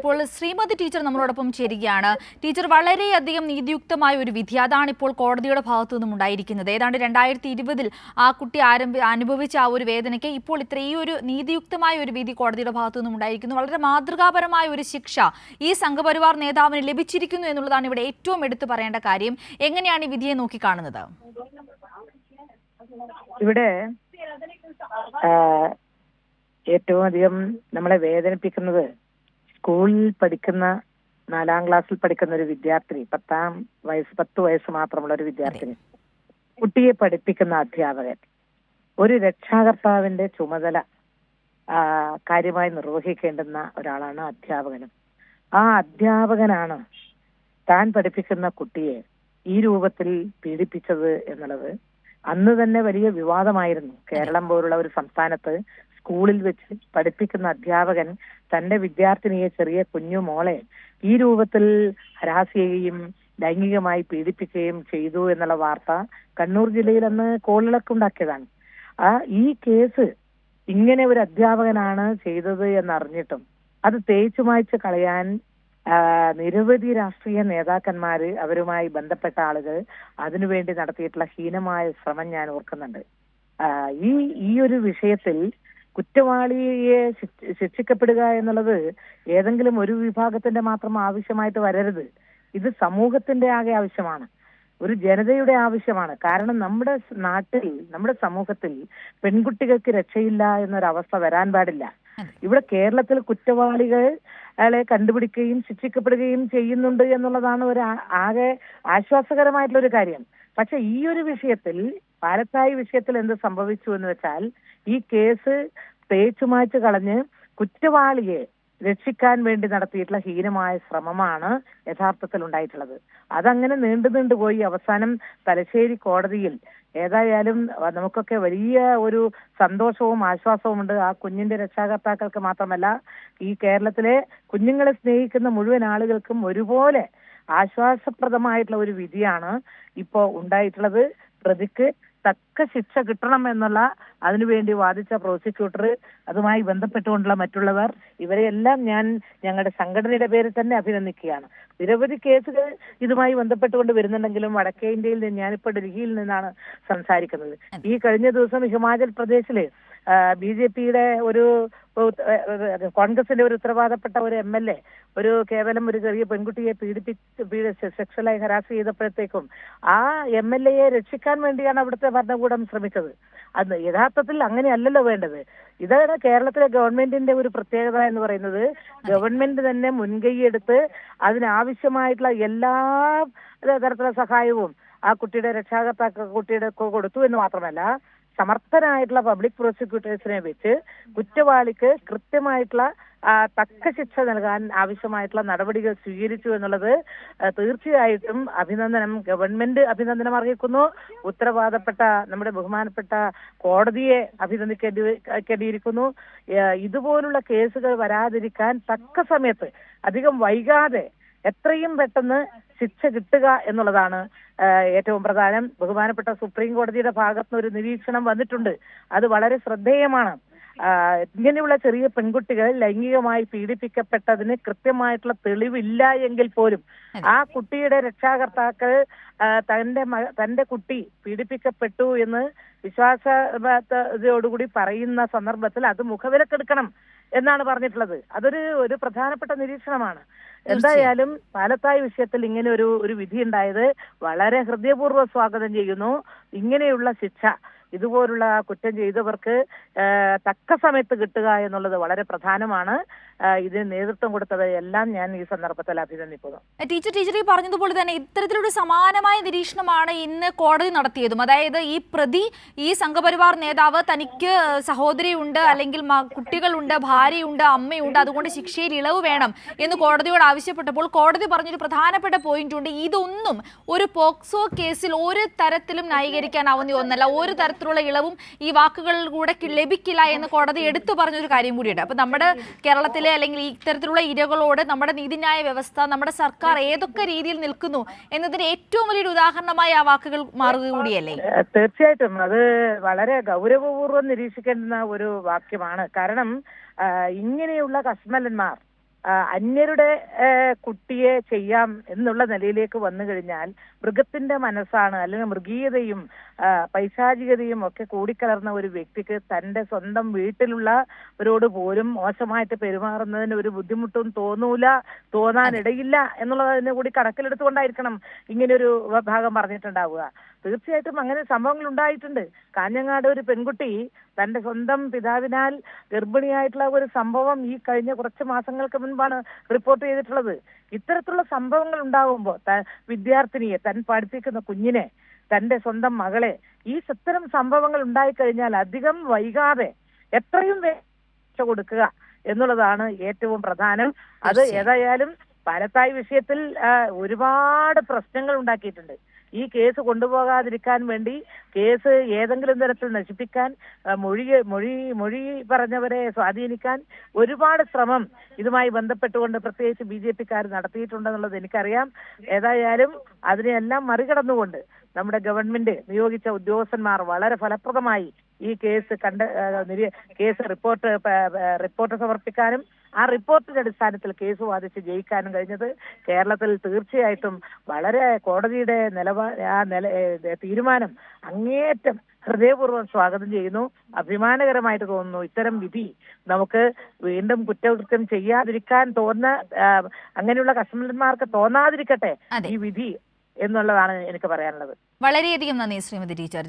ഇപ്പോൾ ശ്രീമതി ടീച്ചർ നമ്മളോടൊപ്പം ചേരുകയാണ്. ടീച്ചർ വളരെയധികം നീതിയുക്തമായ ഒരു വിധി. അതാണ് ഇപ്പോൾ കോടതിയുടെ ഭാഗത്തു നിന്നും ഉണ്ടായിരിക്കുന്നത്. ഏതാണ്ട് രണ്ടായിരത്തി ഇരുപതിൽ ആ കുട്ടി ആരംഭ അനുഭവിച്ച ആ ഒരു വേദനയ്ക്ക് ഇപ്പോൾ ഇത്ര ഈ ഒരു നീതിയുക്തമായ ഒരു വിധി കോടതിയുടെ ഭാഗത്തു നിന്നും ഉണ്ടായിരിക്കുന്നു. വളരെ മാതൃകാപരമായ ഒരു ശിക്ഷ ഈ സംഘപരിവാർ നേതാവിന് ലഭിച്ചിരിക്കുന്നു എന്നുള്ളതാണ് ഇവിടെ ഏറ്റവും എടുത്തു പറയേണ്ട കാര്യം. എങ്ങനെയാണ് ഈ വിധിയെ നോക്കിക്കാണുന്നത്? ഇവിടെ ഏറ്റവും അധികം നമ്മളെ വേദനിപ്പിക്കുന്നത് സ്കൂളിൽ പഠിക്കുന്ന നാലാം ക്ലാസ്സിൽ പഠിക്കുന്ന ഒരു വിദ്യാർത്ഥിനി പത്താം വയസ്സ് പത്ത് വയസ്സ് മാത്രമുള്ള ഒരു വിദ്യാർത്ഥിനി കുട്ടിയെ പഠിപ്പിക്കുന്ന അധ്യാപകൻ ഒരു രക്ഷാകർത്താവിന്റെ ചുമതല കാര്യമായി നിർവഹിക്കേണ്ടുന്ന ഒരാളാണ് അധ്യാപകനും. ആ അധ്യാപകനാണ് താൻ പഠിപ്പിക്കുന്ന കുട്ടിയെ ഈ രൂപത്തിൽ പീഡിപ്പിച്ചത് എന്നുള്ളത് അന്ന് തന്നെ വലിയ വിവാദമായിരുന്നു. കേരളം പോലുള്ള ഒരു സംസ്ഥാനത്ത് സ്കൂളിൽ വെച്ച് പഠിപ്പിക്കുന്ന അധ്യാപകൻ തന്റെ വിദ്യാർത്ഥിനിയെ ചെറിയ കുഞ്ഞു മോളെ ഈ രൂപത്തിൽ ഹരാസ് ചെയ്യുകയും ലൈംഗികമായി പീഡിപ്പിക്കുകയും ചെയ്തു എന്നുള്ള വാർത്ത കണ്ണൂർ ജില്ലയിൽ അന്ന് കോളിളക്കുണ്ടാക്കിയതാണ്. ആ ഈ കേസ് ഇങ്ങനെ ഒരു അധ്യാപകനാണ് ചെയ്തത് എന്നറിഞ്ഞിട്ടും അത് തേച്ചു മായ്ച്ച് കളയാൻ നിരവധി രാഷ്ട്രീയ നേതാക്കന്മാര് അവരുമായി ബന്ധപ്പെട്ട ആളുകൾ അതിനുവേണ്ടി നടത്തിയിട്ടുള്ള ഹീനമായ ശ്രമം ഞാൻ ഓർക്കുന്നുണ്ട്. ഈ ഈ ഒരു വിഷയത്തിൽ കുറ്റവാളിയെ ശിക്ഷ- ശിക്ഷിക്കപ്പെടുക എന്നുള്ളത് ഏതെങ്കിലും ഒരു വിഭാഗത്തിന്റെ മാത്രം ആവശ്യമായിട്ട് വരരുത്. ഇത് സമൂഹത്തിന്റെ ആകെ ആവശ്യമാണ്. ഒരു ജനതയുടെ ആവശ്യമാണ്. കാരണം നമ്മുടെ നാട്ടിൽ നമ്മുടെ സമൂഹത്തിൽ പെൺകുട്ടികൾക്ക് രക്ഷയില്ല എന്നൊരവസ്ഥ വരാൻ പാടില്ല. ഇവിടെ കേരളത്തിൽ കുറ്റവാളികൾ കണ്ടുപിടിക്കുകയും ശിക്ഷിക്കപ്പെടുകയും ചെയ്യുന്നുണ്ട് എന്നുള്ളതാണ് ഒരു ആകെ ആശ്വാസകരമായിട്ടുള്ള ഒരു കാര്യം. പക്ഷെ ഈ ഒരു വിഷയത്തിൽ പാലത്തായി വിഷയത്തിൽ എന്ത് സംഭവിച്ചു എന്ന് വെച്ചാൽ ഈ കേസ് തേച്ചുമായ്ച്ച് കളഞ്ഞ് കുറ്റവാളിയെ രക്ഷിക്കാൻ വേണ്ടി നടത്തിയിട്ടുള്ള ഹീനമായ ശ്രമമാണ് യഥാർത്ഥത്തിൽ ഉണ്ടായിട്ടുള്ളത്. അതങ്ങനെ നീണ്ടു നീണ്ടു പോയി അവസാനം തലശ്ശേരി കോടതിയിൽ ഏതായാലും നമുക്കൊക്കെ വലിയ ഒരു സന്തോഷവും ആശ്വാസവും ഉണ്ട്. ആ കുഞ്ഞിന്റെ രക്ഷാകർത്താക്കൾക്ക് മാത്രമല്ല ഈ കേരളത്തിലെ കുഞ്ഞുങ്ങളെ സ്നേഹിക്കുന്ന മുഴുവൻ ആളുകൾക്കും ഒരുപോലെ ആശ്വാസപ്രദമായിട്ടുള്ള ഒരു വിധിയാണ് ഇപ്പോ ഉണ്ടായിട്ടുള്ളത്. പ്രതിക്ക് തക്ക ശിക്ഷ കിട്ടണം എന്നുള്ള അതിനുവേണ്ടി വാദിച്ച പ്രോസിക്യൂട്ടർ അതുമായി ബന്ധപ്പെട്ടുകൊണ്ടുള്ള മറ്റുള്ളവർ ഇവരെയെല്ലാം ഞാൻ ഞങ്ങളുടെ സംഘടനയുടെ പേരിൽ തന്നെ അഭിനന്ദിക്കുകയാണ്. നിരവധി കേസുകൾ ഇതുമായി ബന്ധപ്പെട്ടുകൊണ്ട് വരുന്നുണ്ടെങ്കിലും വടക്കേ ഇന്ത്യയിൽ നിന്ന് ഞാനിപ്പോ ഡൽഹിയിൽ നിന്നാണ് സംസാരിക്കുന്നത്. ഈ കഴിഞ്ഞ ദിവസം ഹിമാചൽ പ്രദേശിലെ ബി ജെ പിയുടെ ഒരു കോൺഗ്രസിന്റെ ഒരു ഉത്തരവാദപ്പെട്ട ഒരു എം എൽ എ ഒരു കേവലം ഒരു ചെറിയ പെൺകുട്ടിയെ പീഡിപ്പിച്ച് പീഡ സെക്ഷലായി ഹരാസ് ചെയ്തപ്പോഴത്തേക്കും ആ എം എൽ എയെ രക്ഷിക്കാൻ വേണ്ടിയാണ് അവിടുത്തെ ഭരണകൂടം ശ്രമിച്ചത്. അത് യഥാർത്ഥത്തിൽ അങ്ങനെയല്ലല്ലോ വേണ്ടത്. ഇതാണ് കേരളത്തിലെ ഗവൺമെന്റിന്റെ ഒരു പ്രത്യേകത എന്ന് പറയുന്നത്. ഗവൺമെന്റ് തന്നെ മുൻകൈയെടുത്ത് അതിനാവശ്യമായിട്ടുള്ള എല്ലാ തരത്തിലുള്ള സഹായവും ആ കുട്ടിയുടെ രക്ഷാകർത്താക്ക കുട്ടിയുടെ കൊടുത്തു എന്ന് മാത്രമല്ല സമർത്ഥനായിട്ടുള്ള പബ്ലിക് പ്രോസിക്യൂട്ടേഴ്സിനെ വെച്ച് കുറ്റവാളിക്ക് കൃത്യമായിട്ടുള്ള തക്ക ശിക്ഷ നൽകാൻ ആവശ്യമായിട്ടുള്ള നടപടികൾ സ്വീകരിച്ചു എന്നുള്ളത് തീർച്ചയായിട്ടും അഭിനന്ദനം. ഗവൺമെന്റ് അഭിനന്ദനം അറിയിക്കുന്നു ഉത്തരവാദപ്പെട്ട നമ്മുടെ ബഹുമാനപ്പെട്ട കോടതിയെ അഭിനന്ദിക്കേണ്ടിയിരിക്കുന്നു ഇതുപോലുള്ള കേസുകൾ വരാതിരിക്കാൻ തക്ക സമയത്ത് അധികം വൈകാതെ എത്രയും പെട്ടെന്ന് ശിക്ഷ കിട്ടുക എന്നുള്ളതാണ് ഏറ്റവും പ്രധാനം. ബഹുമാനപ്പെട്ട സുപ്രീം കോടതിയുടെ ഭാഗത്തുനിന്ന് ഒരു നിരീക്ഷണം വന്നിട്ടുണ്ട്. അത് വളരെ ശ്രദ്ധേയമാണ്. ഇങ്ങനെയുള്ള ചെറിയ പെൺകുട്ടികൾ ലൈംഗികമായി പീഡിപ്പിക്കപ്പെട്ടതിന് കൃത്യമായിട്ടുള്ള തെളിവില്ല എങ്കിൽ പോലും ആ കുട്ടിയുടെ രക്ഷാകർത്താക്കൾ തന്റെ തന്റെ കുട്ടി പീഡിപ്പിക്കപ്പെട്ടു എന്ന് വിശ്വാസത്തോടുകൂടി പറയുന്ന സന്ദർഭത്തിൽ അത് മുഖവിലക്കെടുക്കണം എന്നാണ് പറഞ്ഞിട്ടുള്ളത്. അതൊരു ഒരു പ്രധാനപ്പെട്ട നിരീക്ഷണമാണ്. എന്തായാലും പാലത്തായ് വിഷയത്തിൽ ഇങ്ങനെ ഒരു ഒരു വിധി ഉണ്ടായത് വളരെ ഹൃദയപൂർവം സ്വാഗതം ചെയ്യുന്നു. ഇങ്ങനെയുള്ള ശിക്ഷ ഇതുപോലുള്ള കുറ്റം ചെയ്തവർക്ക് തക്ക സമയത്ത് കിട്ടുക എന്നുള്ളത് വളരെ പ്രധാനമാണ്. ഇതിന് നേതൃത്വം കൊടുത്തത് എല്ലാം ഞാൻ ഈ സന്ദർഭത്തിൽ അഭിനന്ദിക്കുന്നു. ടീച്ചർ ടീച്ചർ ഈ പറഞ്ഞതുപോലെ തന്നെ ഇത്തരത്തിലൊരു സമാനമായ നിരീക്ഷണമാണ് ഇന്ന് കോടതി നടത്തിയതും. അതായത് ഈ പ്രതി ഈ സംഘപരിവാർ നേതാവ് തനിക്ക് സഹോദരിയുണ്ട് അല്ലെങ്കിൽ കുട്ടികളുണ്ട് ഭാര്യയുണ്ട് അമ്മയുണ്ട്. അതുകൊണ്ട് ശിക്ഷയിൽ ഇളവ് വേണം എന്ന് കോടതിയോട് ആവശ്യപ്പെട്ടപ്പോൾ കോടതി പറഞ്ഞൊരു പ്രധാനപ്പെട്ട പോയിന്റ് ഉണ്ട് ഇതൊന്നും ഒരു പോക്സോ കേസിൽ ഒരു തരത്തിലും ന്യായീകരിക്കാനാവുന്ന ഒന്നല്ല. ഒരു തരത്തിലുള്ള ഇളവും ഈ കി- ലഭിക്കില്ല എന്ന് കോടതി എടുത്തു പറഞ്ഞൊരു കാര്യം കൂടിയുണ്ട്. അപ്പൊ നമ്മുടെ കേരളത്തിലെ അല്ലെങ്കിൽ ഇത്തരത്തിലുള്ള ഇരകളോട് നമ്മുടെ നീതിന്യായ വ്യവസ്ഥ നമ്മുടെ സർക്കാർ ഏതൊക്കെ രീതിയിൽ നിൽക്കുന്നു എന്നതിന് ഏറ്റവും വലിയൊരു ഉദാഹരണമായി ആ വാക്കുകൾ മാറുക കൂടിയല്ലേ? തീർച്ചയായിട്ടും. അത് വളരെ ഗൗരവപൂർവം നിരീക്ഷിക്കേണ്ടുന്ന ഒരു വാക്യമാണ്. കാരണം ഇങ്ങനെയുള്ള കശ്മലന്മാർ ആ, അന്യരുടെ കുട്ടിയെ ചെയ്യാം എന്നുള്ള നിലയിലേക്ക് വന്നു കഴിഞ്ഞാൽ മൃഗത്തിന്റെ മനസ്സാണ് അല്ലെങ്കിൽ മൃഗീയതയും പൈശാചികതയും ഒക്കെ കൂടിക്കലർന്ന ഒരു വ്യക്തിക്ക് തന്റെ സ്വന്തം വീട്ടിലുള്ളവരോട് പോലും മോശമായിട്ട് പെരുമാറുന്നതിന് ഒരു ബുദ്ധിമുട്ടും തോന്നൂല തോന്നാനിടയില്ല എന്നുള്ളതിനെ കൂടി കണക്കിലെടുത്തുകൊണ്ടായിരിക്കണം ഇങ്ങനൊരു ഭാഗം പറഞ്ഞിട്ടുണ്ടാവുക. തീർച്ചയായിട്ടും അങ്ങനെ സംഭവങ്ങൾ ഉണ്ടായിട്ടുണ്ട്. കാഞ്ഞങ്ങാട് ഒരു പെൺകുട്ടി തന്റെ സ്വന്തം പിതാവിനാൽ ഗർഭിണിയായിട്ടുള്ള ഒരു സംഭവം ഈ കഴിഞ്ഞ കുറച്ച് മാസങ്ങൾക്ക് മുൻപാണ് റിപ്പോർട്ട് ചെയ്തിട്ടുള്ളത്. ഇത്തരത്തിലുള്ള സംഭവങ്ങൾ ഉണ്ടാകുമ്പോൾ വിദ്യാർത്ഥിനിയെ താൻ പഠിപ്പിക്കുന്ന കുഞ്ഞിനെ തന്റെ സ്വന്തം മകളെ ഈ ഇത്തരം സംഭവങ്ങൾ ഉണ്ടായിക്കഴിഞ്ഞാൽ അധികം വൈകാതെ എത്രയും കൊടുക്കുക എന്നുള്ളതാണ് ഏറ്റവും പ്രധാനം. അത് ഏതായാലും പാലത്തായി വിഷയത്തിൽ ഒരുപാട് പ്രശ്നങ്ങൾ ഉണ്ടാക്കിയിട്ടുണ്ട്. ഈ കേസ് കൊണ്ടുപോകാതിരിക്കാൻ വേണ്ടി കേസ് ഏതെങ്കിലും തരത്തിൽ നശിപ്പിക്കാൻ മൊഴി മൊഴി മൊഴി പറഞ്ഞവരെ സ്വാധീനിക്കാൻ ഒരുപാട് ശ്രമം ഇതുമായി ബന്ധപ്പെട്ടുകൊണ്ട് പ്രത്യേകിച്ച് ബി ജെ പിക്കാർ നടത്തിയിട്ടുണ്ടെന്നുള്ളത് എനിക്കറിയാം. ഏതായാലും അതിനെയെല്ലാം മറികടന്നുകൊണ്ട് നമ്മുടെ ഗവൺമെന്റ് നിയോഗിച്ച ഉദ്യോഗസ്ഥന്മാർ വളരെ ഫലപ്രദമായി ഈ കേസ് കണ്ട് കേസ് റിപ്പോർട്ട് റിപ്പോർട്ട് സമർപ്പിക്കാനും ആ റിപ്പോർട്ടിന്റെ അടിസ്ഥാനത്തിൽ കേസ് വാദിച്ച് ജയിക്കാനും കഴിഞ്ഞത് കേരളത്തിൽ തീർച്ചയായിട്ടും വളരെ കോടതിയുടെ നിലപാ ആ നില തീരുമാനം അങ്ങേയറ്റം ഹൃദയപൂർവം സ്വാഗതം ചെയ്യുന്നു. അഭിമാനകരമായിട്ട് തോന്നുന്നു. ഇത്തരം വിധി നമുക്ക് വീണ്ടും കുറ്റകൃത്യം ചെയ്യാതിരിക്കാൻ തോന്ന അങ്ങനെയുള്ള കസ്റ്റമർമാർക്ക് തോന്നാതിരിക്കട്ടെ ഈ വിധി എന്നുള്ളതാണ് എനിക്ക് പറയാനുള്ളത്. വളരെയധികം നന്ദി ശ്രീമതി ടീച്ചർ.